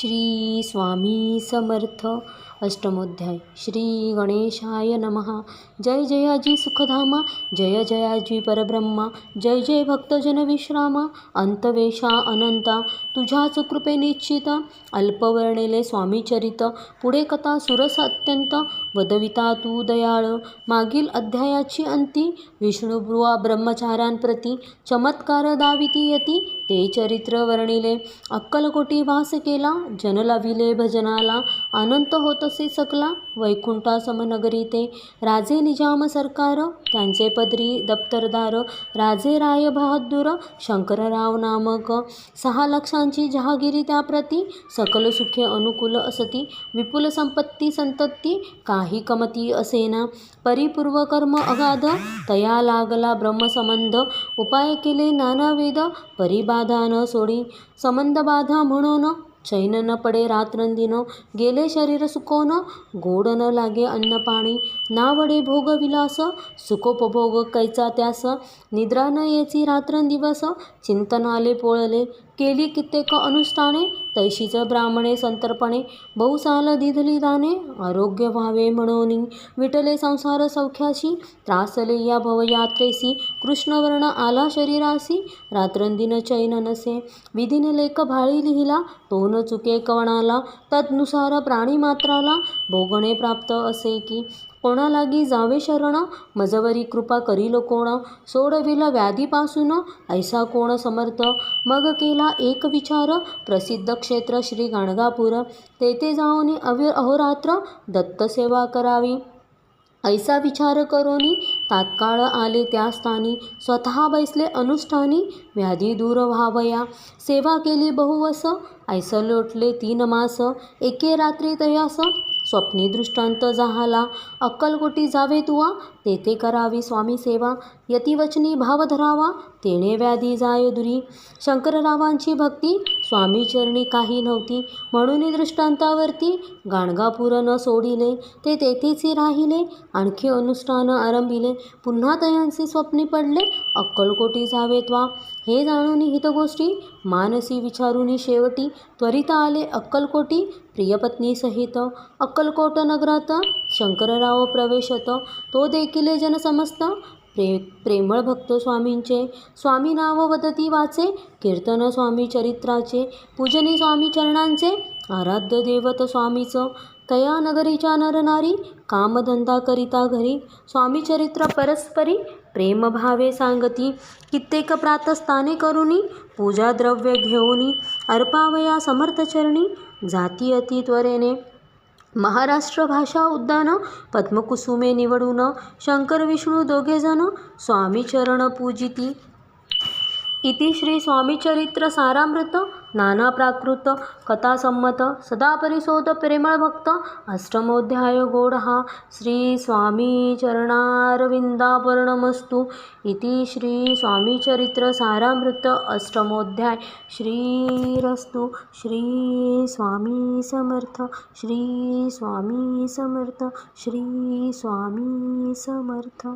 श्री स्वामी समर्थ. अष्टमोध्याय. श्री गणेशाय नमः. जय जयाजी सुखधामा. जय जयाजी परब्रह्मा. जय जय भक्तजन विश्रामा. अंतवेशा अनंता. तुझ्याच कृपे निश्चित. अल्पवर्णिले स्वामीचरित पुढे कथा सुरस अत्यंत वदविता तू दयाळ. मागील अध्यायाची अंती. विष्णुब्रुवा ब्रह्मचार्यांप्रती चमत्कार दाविती यती. ते चरित्र वर्णिले अक्कलकोटी वास केला जन लाविले भजनाला अनंत होतसे सकला वैकुंठा समनगरी ते राजे निजाम सरकार त्यांचे पदरी दप्तरदार राजे राय बहादूर शंकरराव नामक सहा लक्षांची जहागिरी त्याप्रती सकल सुखे अनुकूल असती विपुल संपत्ती संतती काही कमती असेना परिपूर्व कर्म अगाध तया लागला ब्रह्मसंबंध उपाय केले नानावेद परिबा बाधा न सोडी संबंध बाधा म्हणून चैन न पडे रात्रंदिन गेले शरीर सुकोन गोड न लागे अन्न पाणी नावडे भोग विलास सुखोपभोग कैचा त्यास निद्रा न येची रात्रंदिवस चिंतनाले पोळले केली कित्येक अनुष्ठाने तैशीच ब्राह्मणे संतर्पणे बहुसाल दिधली दाने आरोग्य व्हावे म्हणून विटले संसार सौख्याशी त्रासले या भवयात्रेसी कृष्णवर्ण आला शरीरासी रात्रंदिन चैन नसे विधीन लेख भाळी लिहिला तो न चुके कवणाला तदनुसार प्राणीमात्राला भोगणे प्राप्त असे की कोणालागी जावे शरण? मजवरी कृपा करील कोण? सोडविल व्याधीपासून? ऐसा कोण समर्थ? मग केला एक विचार? प्रसिद्ध क्षेत्र श्री गाणगापूर. तेथे जाऊन अवि अहोरात्र दत्तसेवा करावी. ऐसा विचार करोनी. तात्काळ आले त्या स्थानी. स्वतः बैसले अनुष्ठानी. व्याधी दूर व्हावया. सेवा केली बहुवस. ऐस लोटले तीन मास. एके रात्री तयास. स्वप्नी दृष्टांत जाहाला अक्कलकोटी जावे तुवा तेथे करावी स्वामी सेवा यतिवचनी भाव धरावा तेणे व्याधी जाय दुरी शंकररावांची भक्ती स्वामीचरणी काही नव्हती. म्हणून दृष्टांतावरती गाणगापूर न सोडिले ते तेथेच राहिले आणखी अनुष्ठान आरंभिले. पुन्हा तयांचे स्वप्ने पडले अक्कलकोटी जावे त्वा. हे जाणून हितगोष्टी मानसी विचारून शेवटी त्वरित आले अक्कलकोटी प्रियपत्नीसहित अक्कलकोट नगरात शंकरराव प्रवेशत. तो देखील जनसमस्त प्रे प्रेमळ भक्त स्वामींचे स्वामी नाव वदती वाचे कीर्तन स्वामी चरित्राचे पूजनी स्वामी चरणांचे आराध्य देवत स्वामीचं तया नगरीच्या नरनारी कामधंदा करिता घरी स्वामी चरित्र परस्परी प्रेमभावे सांगती कित्येक प्रातस्ताने करुणी पूजाद्रव्य घेऊनी अर्पावया समर्थचरणी जाती अति त्वरेने महाराष्ट्र भाषा उद्यान पद्मकुसुमे निवडून शंकर विष्णू दोघेजण स्वामी चरण पूजिती. इति श्री स्वामीचरित्र सारामृत नाना प्राकृत कथासंमत सदा परिशोध प्रेमळ भक्त। अष्टमोध्याय गोड हा श्री स्वामी चरणारविंदापर्णमस्तु। इति श्री स्वामीचरित्र सारामृत अष्टमोध्याय। श्रीरस्तु श्री स्वामी समर्थ। श्री स्वामी समर्थ। श्री स्वामी समर्थ।